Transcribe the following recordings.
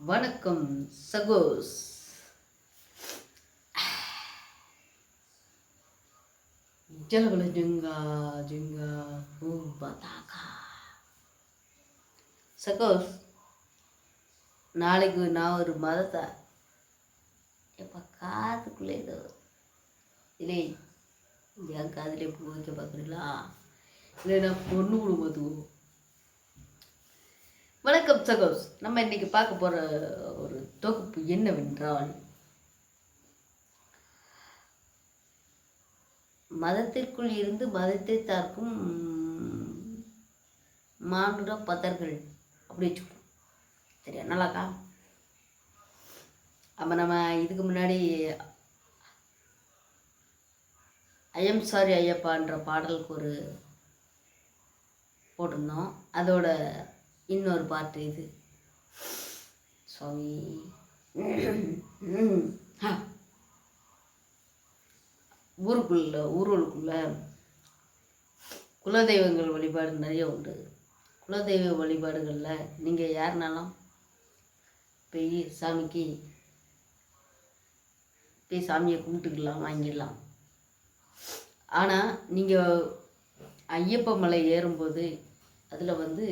வணக்கம் சகோஸ். ஜலபல ஜுங்கா ஜுங்கா ஓ பதாகா சகோஸ் நாளைக்கு நான் ஒரு மதத்தை எப்போ காதுக்குள்ளே ஏதோ இல்லை என் காதுல பூ வைக்க பார்க்குறீங்களா? இல்லைன்னா பொண்ணு கொடுக்கும் வணக்கம் சகோஸ். நம்ம இன்னைக்கு பார்க்க போகிற ஒரு தொகுப்பு என்னவென்றால் மதத்திற்குள் இருந்து மதத்தை தாக்கும் மானுட பதர்கள் அப்படி வச்சுக்கணும் சரியா? நல்லாக்கா? அப்போ நம்ம இதுக்கு முன்னாடி ஐஎம் சாரி ஐயப்பான்ற பாடலுக்கு ஒரு போட்டிருந்தோம். அதோட இன்னொரு பாட்டு இது. சுவாமி. ஊருக்குள்ள ஊருக்குள்ள குலதெய்வங்கள் வழிபாடு நிறைய உண்டு. குலதெய்வ வழிபாடுகளில் நீங்கள் யாருனாலும் போய் சாமிக்கு போய் சாமியை கும்பிட்டுக்கலாம் வாங்கிடலாம். ஆனால் நீங்கள் ஐயப்ப மலை ஏறும்போது அதில் வந்து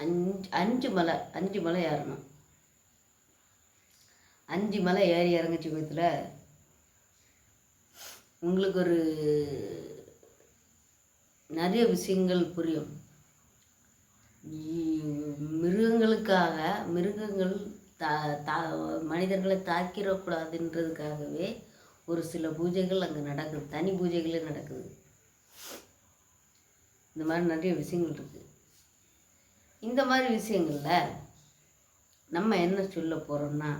அஞ்சு அஞ்சு மலை அஞ்சு மலை ஏறணும். அஞ்சு மலை ஏறி இறங்கச்சி பக்கத்தில். உங்களுக்கு ஒரு நிறைய விஷயங்கள் புரியும். மிருகங்களுக்காக மிருகங்கள் தா தா மனிதர்களை தாக்கிடக்கூடாதுன்றதுக்காகவே ஒரு சில பூஜைகள் அங்கே நடக்குது. தனி பூஜைகளே நடக்குது. இந்த மாதிரி நிறைய விஷயங்கள் இருக்குது இந்த மாதிரி விஷயங்களில் நம்ம என்ன சொல்ல போகிறோம்னா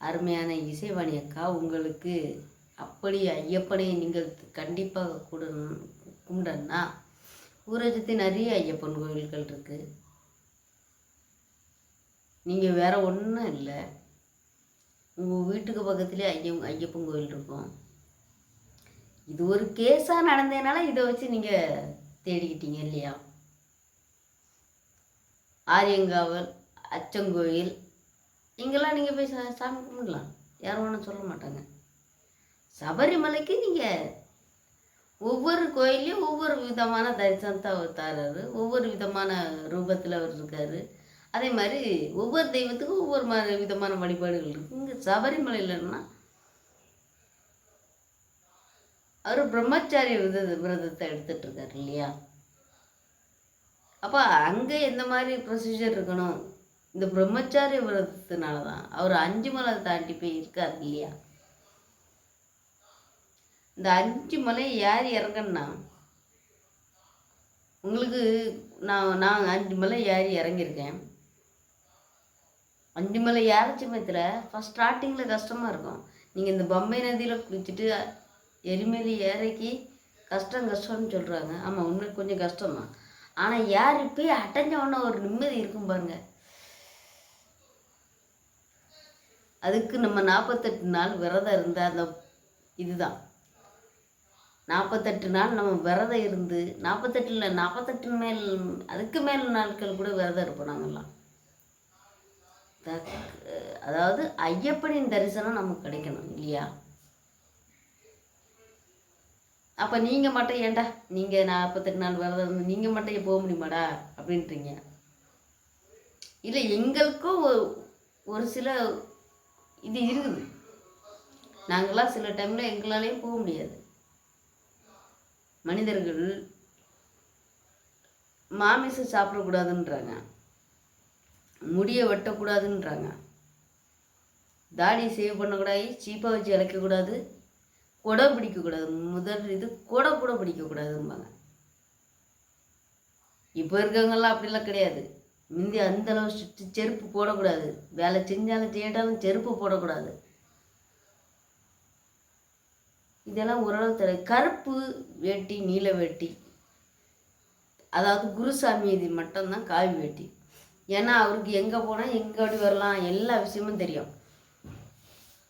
அருமையான இசைவாணி அக்கா உங்களுக்கு அப்படி ஐயப்பனை நீங்கள் கண்டிப்பாக கூட கும்பிடன்னா ஊரஜத்து நிறைய ஐயப்பன் கோவில்கள் இருக்குது நீங்கள் வேறு ஒன்றும் இல்லை. உங்கள் வீட்டுக்கு பக்கத்துலேயே ஐயம் ஐயப்பன் கோவில் இருக்கும். இது ஒரு கேஸாக நடந்ததுனால இதை வச்சு நீங்கள் தேடிக்கிட்டீங்க இல்லையா? ஆரியங்காவல் அச்சங்கோயில். இங்கெல்லாம் நீங்கள் போய் சா- சாமி கும்பிடலாம். யாரும் ஒன்றும் சொல்ல மாட்டாங்க. சபரிமலைக்கு நீங்கள் ஒவ்வொரு கோயிலையும் ஒவ்வொரு விதமான தரிசனத்தை அவர் தராரு. ஒவ்வொரு விதமான ரூபத்தில் அவர் இருக்கார். அதே மாதிரி ஒவ்வொரு தெய்வத்துக்கும் ஒவ்வொரு மாதிரி விதமான வழிபாடுகள் இருக்குது இங்கே சபரிமலையிலன்னா அவர் பிரம்மச்சாரிய விரத விரதத்தை எடுத்துகிட்டு இருக்கார் இல்லையா? அப்போ அங்கே எந்த மாதிரி ப்ரொசீஜர் இருக்கணும்? இந்த பிரம்மச்சாரி விரதத்தினால தான் அவர் அஞ்சு மலை தாண்டி போய் இருக்கார் இல்லையா? இந்த அஞ்சு மலை யார் இறங்கன்னா உங்களுக்கு நான் நான் அஞ்சு மலை ஏறி இறங்கியிருக்கேன்? அஞ்சு மலை ஏற சமயத்தில்? ஃபஸ்ட் ஸ்டார்டிங்கில் கஷ்டமாக இருக்கும். நீங்கள் இந்த பம்பை நதியில் குளிச்சுட்டு எரிமலை ஏறக்கி கஷ்டம் கஷ்டம்னு சொல்கிறாங்க ஆமாம் உண்மை கொஞ்சம் கஷ்டம்தான். ஆனால் யார் போய் அடைஞ்ச உடனே ஒரு நிம்மதி இருக்கும் பாருங்க. அதுக்கு நம்ம நாற்பத்தெட்டு நாள் விரதம் இருந்தால் அந்த இதுதான். நாற்பத்தெட்டு நாள் நம்ம விரதம் இருந்து நாற்பத்தெட்டில் நாற்பத்தெட்டு மேல் அதுக்கு மேல் நாட்கள் கூட விரதம் இருப்போம் நாங்கள்லாம் அதாவது ஐயப்பனின் தரிசனம் நமக்கு கிடைக்கணும் இல்லையா? அப்போ நீங்கள் மட்டும் ஏன்டா? நீங்கள் நாற்பத்தெட்டு நாள் விரதம் இருந்து நீங்கள் மட்டும் போக முடியுமாடா? அப்படின்றீங்க. இல்லை எங்களுக்கும் ஒரு- ஒரு சில இது இருக்குது. நாங்களாம் சில டைமில் எங்களாலேயும் போக முடியாது. மனிதர்கள் மாமிசம் சாப்பிடக்கூடாதுன்றாங்க. முடியை வெட்டக்கூடாதுன்றாங்க. தாடி சேவ் பண்ணக்கூடாது சீப்பாக வச்சு இழைக்கக்கூடாது கொடை பிடிக்கக்கூடாது. முதல் இது கொடை கூட பிடிக்கக்கூடாதும்பாங்க. இப்போ இருக்கவங்கெல்லாம் அப்படிலாம் கிடையாது. முந்தி அந்தளவு ஸ்ட்ரிக்ட் செருப்பு போடக்கூடாது. வேலை செஞ்சாலும் செய்யட்டாலும் செருப்பு போடக்கூடாது. இதெல்லாம் ஓரளவு தெரிய கருப்பு வேட்டி நீல வேட்டி. அதாவது குருசாமி இது மட்டும்தான் காவி வேட்டி. ஏன்னா அவருக்கு எங்கே போனால் எங்கே அப்படி வரலாம் எல்லா விஷயமும் தெரியும்.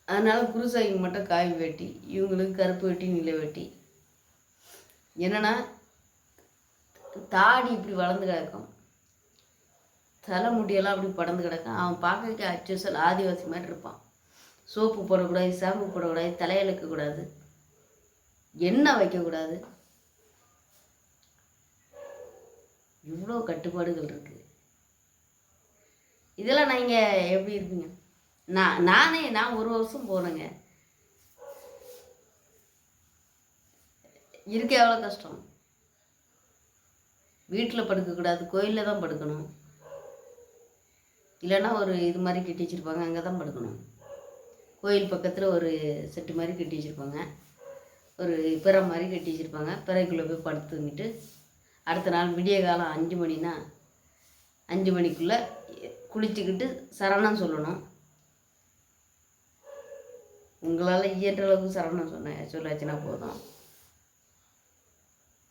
அதனால் குருசாமிக்கு மட்டும் காய் வெட்டி இவங்களுக்கு கருப்பு வெட்டி நிலை வெட்டி. என்னென்னா தாடி இப்படி வளர்ந்து கிடக்கும். தலை முடியெல்லாம் அப்படி படந்து கிடக்கும். அவன் பார்க்க அச்சுசல் ஆதிவாசி மாதிரி இருப்பான். சோப்பு போடக்கூடாது ஷாம்பு போடக்கூடாது தலையழுக்கக்கூடாது எண்ணெய் வைக்கக்கூடாது. இவ்வளோ கட்டுப்பாடுகள் இருக்குது இதெல்லாம் நீங்கள் எப்படி இருப்பீங்க? நான் நானே நான் ஒரு வருஷம் போனேங்க. இருக்க எவ்வளோ கஷ்டம். வீட்டில் படுக்கக்கூடாது கோயிலில் தான் படுக்கணும். இல்லைன்னா ஒரு இது மாதிரி கட்டி வச்சுருப்பாங்க அங்கே தான் படுக்கணும். கோயில் பக்கத்தில் ஒரு செட்டு மாதிரி கட்டி வச்சுருப்பாங்க. ஒரு பிற மாதிரி கட்டி வச்சுருப்பாங்க. பிறகுக்குள்ளே போய் படுத்து தூங்கிட்டு அடுத்த நாள் விடிய காலம் அஞ்சு மணினா அஞ்சு மணிக்குள்ளே குளிச்சுக்கிட்டு சரணம் சொல்லணும். உங்களால் இயன்ற அளவுக்கு சரணம் சொன்னேன். சொல்லாச்சுன்னா போதும்.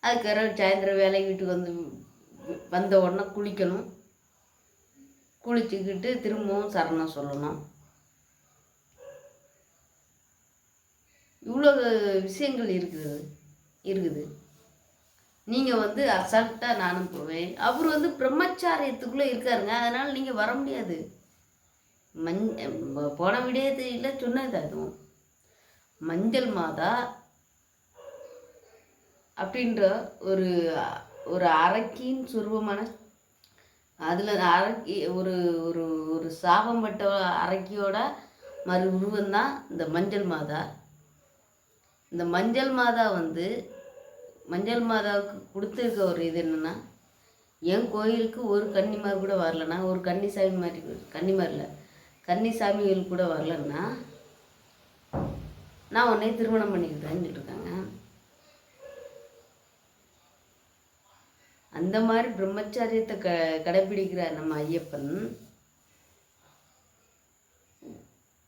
அதுக்கப்புறம் சாயந்தரம் வேலைக்கு வீட்டுக்கு வந்து வந்த உடனே குளிக்கணும். குளிச்சுக்கிட்டு திரும்பவும் சரணம் சொல்லணும். இவ்வளோ விஷயங்கள் இருக்குது. இருக்குது. நீங்கள் வந்து அசால்ட்டாக நானும் போவேன். அவர் வந்து பிரம்மச்சாரியத்துக்குள்ளே இருக்காருங்க. அதனால் நீங்கள் வர முடியாது. மஞ் போன விடயத்தில் சொன்னது அதுவும். மஞ்சள் மாதா அப்படின்ற ஒரு ஒரு அரக்கின் சுரூபமான அதில் அரக்கி ஒரு ஒரு ஒரு சாபம்பட்ட அரக்கியோட மறு உருவம் தான் இந்த மஞ்சள் மாதா. இந்த மஞ்சள் மாதா வந்து மஞ்சள் மாதாவுக்கு கொடுத்துருக்க ஒரு இது என்னென்னா என் கோயிலுக்கு ஒரு கன்னிமார் கூட வரலன்னா ஒரு கன்னிசாமி மாதிரி கன்னிமாரில் கன்னிசாமிகள் கூட வரலன்னா நான் உன்னை திருமணம் பண்ணிக்கிட்டேன்னு சொல்லியிருக்காங்க அந்த மாதிரி பிரம்மச்சாரியத்தை க கடைபிடிக்கிறார் நம்ம ஐயப்பன்.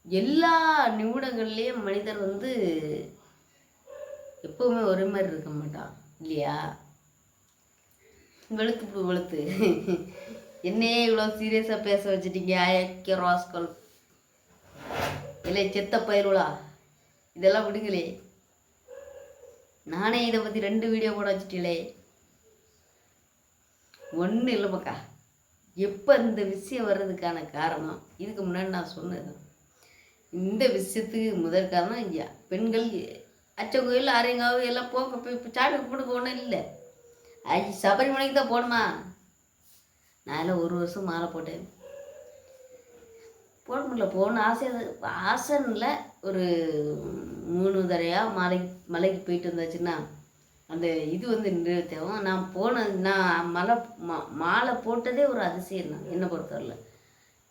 எல்லா நிமிடங்கள்லேயும் மனிதர் வந்து எப்பவுமே ஒரே மாதிரி இருக்க மாட்டான் இல்லையா? வெளுத்து வெளுத்து. என்னையே இவ்வளோ சீரியஸாக பேச வச்சுட்டீங்க ஐக்கிய ராஸ்கல் இல்லை செத்த பயிருளா இதெல்லாம் விடுங்களே. நானே இதை பற்றி ரெண்டு வீடியோ போட வச்சுட்டீங்களே. ஒன்றும் இல்லை எப்போ இந்த விஷயம் வர்றதுக்கான காரணம்? இதுக்கு முன்னாடி நான் சொன்னது. இந்த விஷயத்துக்கு முதல் காரணம் ஐயா பெண்கள் அச்சங்கோயில் அரையங்காவு எல்லாம் போக இப்போ சாட்டு போட்டு ஒன்றும் இல்லை. ஐ சபரிமலைக்கு தான் போகணுமா? நான் எல்லாம் ஒரு வருஷம் மாலை போட்டேன். போட முடியல. போகணும் ஆசை ஆசனில் ஒரு மூணு தடையாக மலைக்கு மலைக்கு போயிட்டு வந்தாச்சுன்னா அந்த இது வந்து நிறுத்தவும் நான் போன நான் மலை மா மாலை போட்டதே ஒரு அதிசயம் தான் என்னை பொறுத்தவரையில்.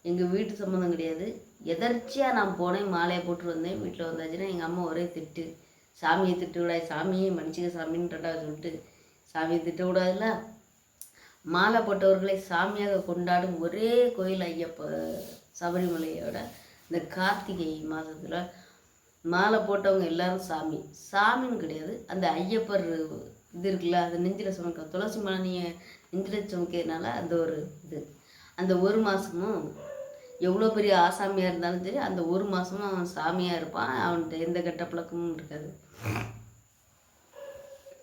எங்கள் வீட்டு சம்மந்தம் கிடையாது. எதர்ச்சியாக நான் போனேன் மாலையை போட்டு வந்தேன். வீட்டில் வந்தாச்சுன்னா எங்கள் அம்மா ஒரே திட்டு. சாமியை திட்டு விடாது. சாமியே மன்னிச்சிக்க சாமின்றடா சொல்லிட்டு சாமியை திட்டக்கூடாதுல்ல விடாதுல்ல. மாலை போட்டவர்களை சாமியாக கொண்டாடும் ஒரே கோயில் ஐயப்ப சபரிமலையோட இந்த கார்த்திகை மாதத்தில் மாலை போட்டவங்க எல்லாரும் சாமி. சாமின்னு கிடையாது. அந்த ஐயப்பர் இது இருக்குல்ல அது நெஞ்சில் சுமக்க துளசி மலை நீங்கள் நெஞ்சில் சுமக்கிறதுனால அந்த ஒரு இது. அந்த ஒரு மாதமும் எவ்வளோ பெரிய ஆசாமியாக இருந்தாலும் சரி அந்த ஒரு மாதமும் அவன் சாமியாக இருப்பான். அவன்கிட்ட எந்த கெட்ட பழக்கமும் இருக்காது.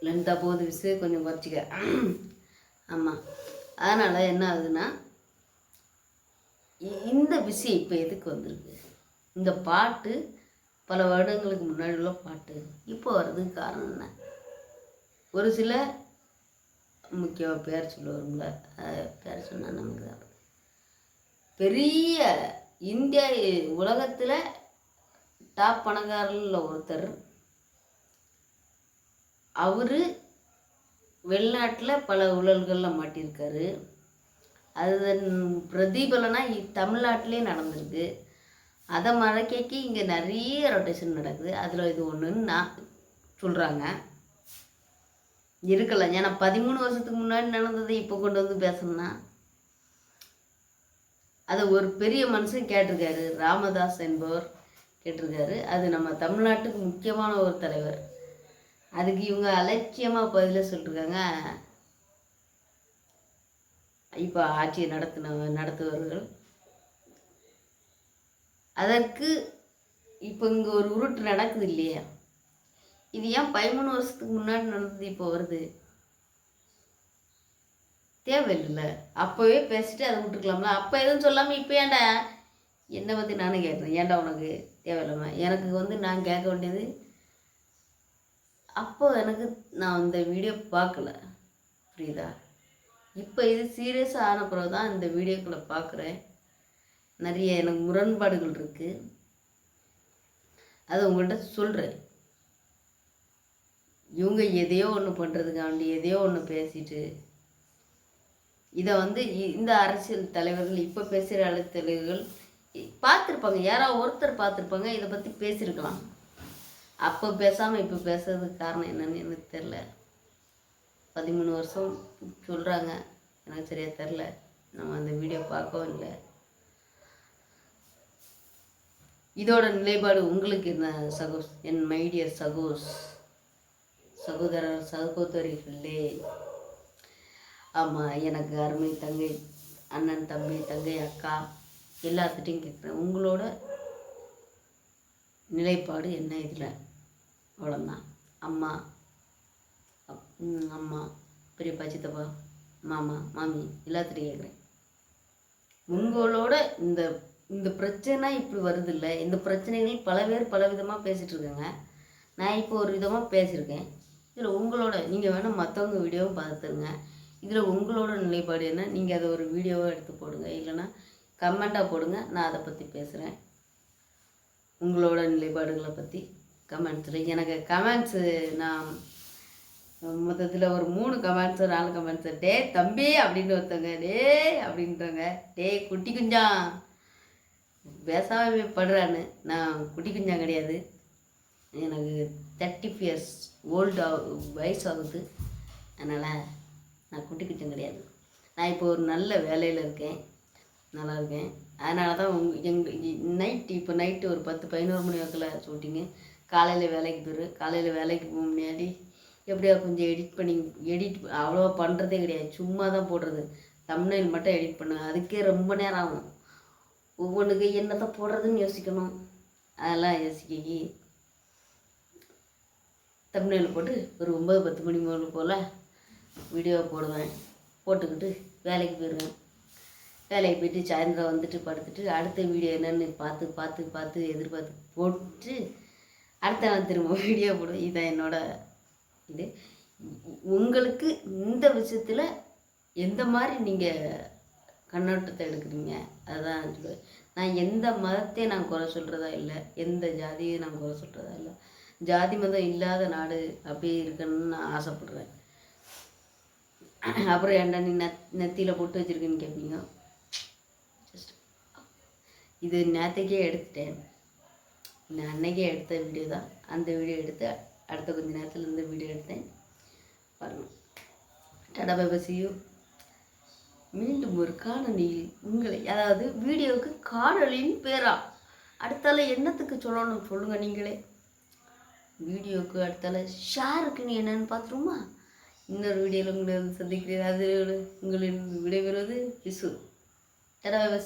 லென்த்தாக போகுது விசு கொஞ்சம் குறைச்சிக்க. ஆமாம் அதனால் என்ன ஆகுதுன்னா இந்த விஷயம் இப்போ எதுக்கு வந்திருக்கு? இந்த பாட்டு பல வருடங்களுக்கு முன்னாடி உள்ள பாட்டு. இப்போ வர்றதுக்கு காரணம் என்ன? ஒரு சில முக்கியமாக பேர் சொல்லுவாருங்கள பேர் சொன்னால் நமக்கு தான். பெரிய இந்தியா உலகத்தில் டாப் பணக்காரில் ஒருத்தர் அவர் வெளிநாட்டில் பல உழல்களில் மாட்டியிருக்காரு. அது பிரதிபலனாக தமிழ்நாட்டிலே நடந்திருக்கு. அதை மழைக்கைக்கு இங்கே நிறைய ரொட்டேஷன் நடக்குது. அதில் இது ஒன்றுன்னு நான் சொல்கிறாங்க இருக்கலாம் ஏன்னா பதிமூணு வருஷத்துக்கு முன்னாடி நடந்ததை இப்போ கொண்டு வந்து பேசணும்னா அதை ஒரு பெரிய மனுஷன் கேட்டிருக்காரு. ராமதாஸ் என்பவர் கேட்டிருக்காரு. அது நம்ம தமிழ்நாட்டுக்கு முக்கியமான ஒரு தலைவர். அதுக்கு இவங்க அலட்சியமாக பதில சொல்லிருக்காங்க. இப்போ ஆட்சியை நடத்தின நடத்துவர்கள் அதற்கு இப்போ இங்கே ஒரு உருட்டு நடக்குது இல்லையா? இது ஏன் பதிமூணு வருஷத்துக்கு முன்னாடி நடந்தது இப்போ வருது? தேவையில்லைல்ல அப்போவே பேசிட்டு அதை விட்டுருக்கலாம்ல. அப்போ எதுவும் சொல்லாமல் இப்போ ஏன்டா? என்னை பற்றி நானும் கேட்குறேன் ஏன்டா உனக்கு தேவையில்லாம? எனக்கு வந்து நான் கேட்க வேண்டியது அப்போ எனக்கு நான் அந்த வீடியோ பார்க்கல. புரியுதா? இப்போ இது சீரியஸாக ஆன பிறகு தான் இந்த வீடியோக்குள்ளே பார்க்குறேன். நிறைய எனக்கு முரண்பாடுகள் இருக்குது அதை உங்கள்கிட்ட சொல்கிறேன் இவங்க எதையோ ஒன்று பண்ணுறதுக்காண்டி எதையோ ஒன்று பேசிட்டு இதை வந்து இந்த அரசியல் தலைவர்கள் இப்போ பேசுகிற அரசியல் தலைவர்கள் பார்த்துருப்பாங்க. யாராவது ஒருத்தர் பார்த்துருப்பாங்க இதை பற்றி பேசியிருக்கலாம் அப்போ பேசாமல் இப்போ பேசுறதுக்கு காரணம் என்னன்னு எனக்கு தெரில பதிமூணு வருஷம் சொல்கிறாங்க எனக்கு சரியாக தெரில நம்ம அந்த வீடியோ பார்க்கவும் இல்லை. இதோட நிலைப்பாடு உங்களுக்கு என்ன சகோஸ்? என் மைடியர் சகோஸ். சகோதரர் சகோதரிகளே. ஆமாம் எனக்கு அருமை தங்கை அண்ணன் தம்பி தங்கை அக்கா எல்லாத்துட்டையும் கேட்குறேன். உங்களோட நிலைப்பாடு என்ன இதில்? அவ்வளோதான் அம்மா அம்மா பெரியப்பா சித்தப்பா மாமா மாமி எல்லாத்துட்டையும் கேட்குறேன். உங்களோட இந்த இந்த பிரச்சனை இப்படி வருது இல்லை இந்த பிரச்சனைகள் பல பேர் பல விதமாக பேசிகிட்டு இருக்காங்க நான் இப்போ ஒரு விதமாக பேசியிருக்கேன். இதில் உங்களோட நீங்கள் வேணால் மற்றவங்க வீடியோவும் பார்த்துருங்க. இதில் உங்களோட நிலைப்பாடு என்ன? நீங்கள் அதை ஒரு வீடியோவாக எடுத்து போடுங்க. இல்லைன்னா கமெண்ட்டாக போடுங்க. நான் அதை பற்றி பேசுகிறேன் உங்களோட நிலைப்பாடுகளை பற்றி கமெண்ட்ஸில். எனக்கு கமெண்ட்ஸு நான் மொத்தத்தில் ஒரு மூணு கமெண்ட்ஸு நாலு கமெண்ட்ஸு டே தம்பி அப்படின்னு ஒருத்தவங்க டே அப்படின்றவங்க டே குட்டி குஞ்சான் பேசாம படுறான்னு. நான் குட்டி குஞ்சா கிடையாது. எனக்கு தேர்ட்டி இயர்ஸ் ஓல்டு வயசு ஆகுது. அதனால் நான் குட்டி குஞ்சம் கிடையாது. நான் இப்போ ஒரு நல்ல வேலையில் இருக்கேன். நல்லா இருக்கேன். அதனால தான் உங் எங்கள் நைட்டு இப்போ நைட்டு ஒரு பத்து பதினோரு மணி வாக்கில் ஷூட்டிங்கு காலையில் வேலைக்கு போயிரு. காலையில் வேலைக்கு போக முன்னாடி எப்படியா கொஞ்சம் எடிட் பண்ணி எடிட் அவ்வளோவா பண்ணுறதே கிடையாது. சும்மா தான் போடுறது. தம்ப்நெயில் மட்டும் எடிட் பண்ணுவேன் அதுக்கே ரொம்ப நேரம் ஆகும். ஒவ்வொன்றுக்கு என்னதான் போடுறதுன்னு யோசிக்கணும். அதெல்லாம் யோசிக்கி. தம்ப்நெயில் போட்டு ஒரு ஒம்பது பத்து மணி போல போல் வீடியோ போடுவேன். போட்டுக்கிட்டு வேலைக்கு போயிடுவேன். வேலைக்கு போயிட்டு சாயந்தரம் வந்துட்டு படுத்துட்டு அடுத்த வீடியோ என்னென்னு பார்த்து பார்த்து பார்த்து எதிர்பார்த்து போட்டு அடுத்த நாள் திரும்ப வீடியோ போடுவேன். இதுதான் என்னோட இது உங்களுக்கு இந்த விஷயத்தில் எந்த மாதிரி நீங்கள் கண்ணோட்டத்தை எடுக்கிறீங்க? அதுதான் சொல்லுவேன் நான் எந்த மதத்தையும் நான் குறை சொல்கிறதா இல்லை எந்த ஜாதியையும் நான் குறை சொல்கிறதா இல்லை ஜாதி மதம் இல்லாத நாடு அப்படியே இருக்கணும்னு நான் ஆசைப்படுறேன். அப்புறம் ஏன்டா நீ நெத் நெத்தியில் போட்டு வச்சிருக்கேன்னு கேட்பீங்க ஜஸ்ட் இது நேற்றுக்கே எடுத்துட்டேன். நான் அன்னைக்கே எடுத்த வீடியோ தான் அந்த வீடியோ எடுத்து அடுத்த கொஞ்ச நேரத்தில் இருந்து வீடியோ எடுத்தேன். பாருங்கள் டாடா மீண்டும் ஒரு காணொலியில் உங்களை அதாவது வீடியோவுக்கு காணொலின்னு பேரா. அடுத்தால என்னத்துக்கு சொல்லணும் சொல்லுங்கள் நீங்களே. வீடியோவுக்கு அடுத்தால ஷேருக்குன்னு என்னன்னு பார்த்துருமா? இன்னொரு வீடியோவில் உங்களை வந்து சந்திக்கிறேன். அது உங்களின் விடைபெறுவது விசு. Tata bye